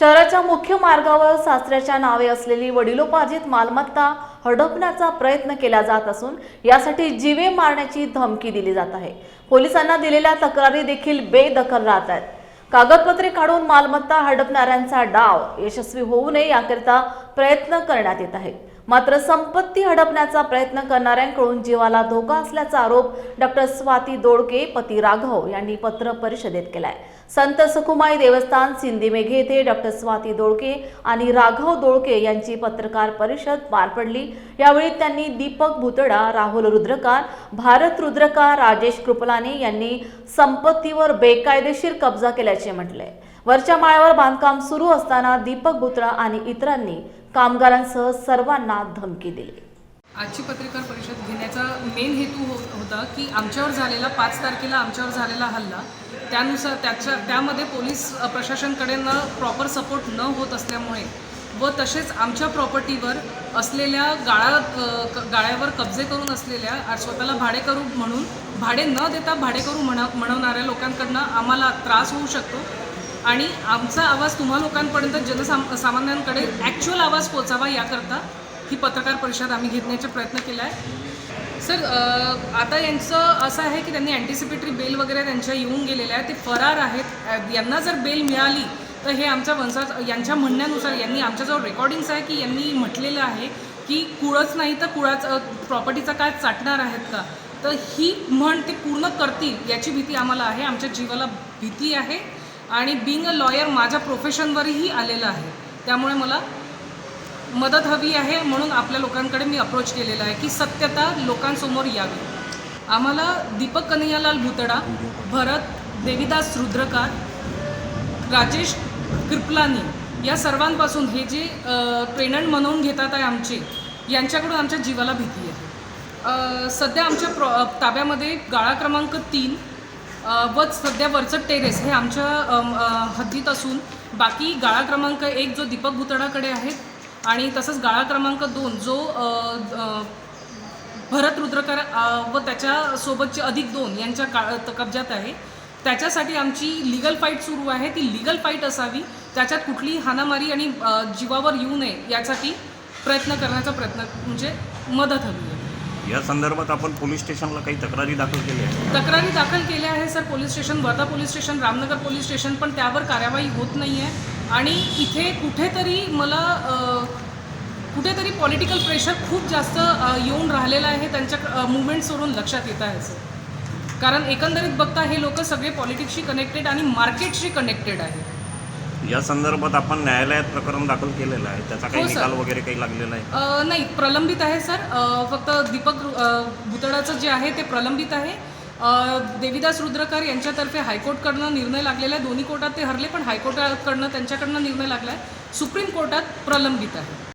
शहराच्या मुख्य मार्गावर सासऱ्याच्या नावे असलेली वडिलोपार्जित मालमत्ता हडपण्याचा प्रयत्न केला जात असून यासाठी जीवे मारण्याची धमकी दिली जात आहे. पोलिसांना दिलेल्या तक्रारी देखील बेदखल राहत आहेत. कागदपत्रे काढून मालमत्ता हडपणाऱ्यांचा डाव यशस्वी होऊ नये याकरिता प्रयत्न करण्यात येत आहे मात्र संपत्ती हडपण्याचा प्रयत्न करणाऱ्यांकडून जीवाला धोका असल्याचा आरोप डॉक्टर स्वाती दोडके पती राघव यांनी पत्र परिषदेत केलाय. संत सखुमाई देवस्थान सिंधी मेघे येथे डॉक्टर स्वाती दोडके आणि राघव दोडके यांची पत्रकार परिषद पार पडली. यावेळी त्यांनी दीपक भुतडा राहुल रुद्रकार भारत रुद्रकार राजेश कृपलानी यांनी संपत्तीवर बेकायदेशीर कब्जा केल्याचे म्हटले वरच्या माळ्यावर बांधकाम सुरू असताना दीपक बुत्रा आणि इतरांनी कामगारांसह सर्वांना धमकी दिली. आजची पत्रकार परिषद घेण्याचा मेन हेतू हो होता की आमच्यावर झालेला पाच तारखेला आमच्यावर झालेला हल्ला त्यानुसार त्याच्या त्यामध्ये पोलीस प्रशासनकडे न प्रॉपर सपोर्ट न होत असल्यामुळे व तसेच आमच्या प्रॉपर्टीवर असलेल्या गाळा गाळ्यावर कब्जे करून असलेल्या स्वतःला भाडेकरू म्हणून भाडे न देता भाडेकरू म्हणा म्हणवणाऱ्या लोकांकडनं आम्हाला त्रास होऊ शकतो. आणि आमचा आवाज तुम्हा लोकांपर्यंत जनसाम सामान्यांकडे ॲक्च्युअल आवाज पोचावा याकरता ही पत्रकार परिषद आम्ही घेण्याचा प्रयत्न केला आहे. सर आता यांचं असं आहे की त्यांनी अँटिसिपेटरी बेल वगैरे त्यांच्या येऊन गेलेल्या आहेत ते फरार आहेत. यांना जर बेल मिळाली तर हे आमच्या वंशाच यांच्या म्हणण्यानुसार यांनी आमच्याजवळ रेकॉर्डिंग्स आहे की यांनी म्हटलेलं आहे की कुळच नाही तर कुळाचं प्रॉपर्टीचा काय चाटणार आहेत का? तर ही म्हण ते पूर्ण करतील याची भीती आम्हाला आहे. आमच्या जीवाला भीती आहे. आणि बिंग अ लॉयर माझ्या प्रोफेशनवरही आलेलं आहे. त्यामुळे मला मदत हवी आहे म्हणून आपल्या लोकांकडे मी अप्रोच केलेला आहे की सत्यता लोकांसमोर यावी. आम्हाला दीपक कन्हैयालाल भुतडा भरत देवीदास रुद्रकार राजेश कृपलानी या सर्वांपासून हे जे ट्रेनंट म्हणून घेतात आहे आमचे यांच्याकडून आमच्या जीवाला भीती आहे. सध्या आमच्या प्रॉ ताब्यामध्ये गाळा क्रमांक तीन व सध्या वरचं टेरेस हे आमच्या हद्दीत असून बाकी गाळा क्रमांक एक जो दीपक भुतडाकडे आहे आणि तसंच गाळा क्रमांक दोन जो भरत रुद्रकर व त्याच्यासोबतचे अधिक दोन यांच्या का कब्जात आहे. त्याच्यासाठी आमची लिगल फाईट सुरू आहे. ती लिगल फाईट असावी. त्याच्यात कुठलीही हानामारी आणि जीवावर येऊ नये यासाठी प्रयत्न करण्याचा प्रयत्न म्हणजे मदत हवी आहे. या संदर्भात आपण पोलीस स्टेशनला काही तक्रारी दाखल केल्या आहेत तक्रारी दाखल केल्या आहे sir. Police station Wardha police station Ramnagar police station पण त्यावर कार्यवाही होत नाही आहे आणि इथे कुठेतरी मला कुठेतरी पॉलिटिकल प्रेशर खूप जास्त येऊन राहिलेलं आहे. त्यांच्या मुवमेंट्सवरून लक्षात येत आहे सर. कारण एकंदरीत बघता हे लोक सगळे पॉलिटिक्सशी कनेक्टेड आणि मार्केटशी कनेक्टेड आहे या संदर्भात आपण न्यायालयात प्रकरण दाखल केलेलं आहे. त्याचा काही हो, सर. निकाल वगैरे काही लागलेला आहे? अ, नाही प्रलंबित आहे सर. अ, फक्त दीपक रु- अ, भुतडाचं जे आहे ते प्रलंबित आहे. अ, देविदास रुद्रकर यांच्यातर्फे हायकोर्टकडनं निर्णय लागलेला आहे. दोन्ही कोर्टात ते हरले पण हायकोर्टाकडनं त्यांच्याकडनं निर्णय लागला आहे सुप्रीम कोर्टात प्रलंबित आहे.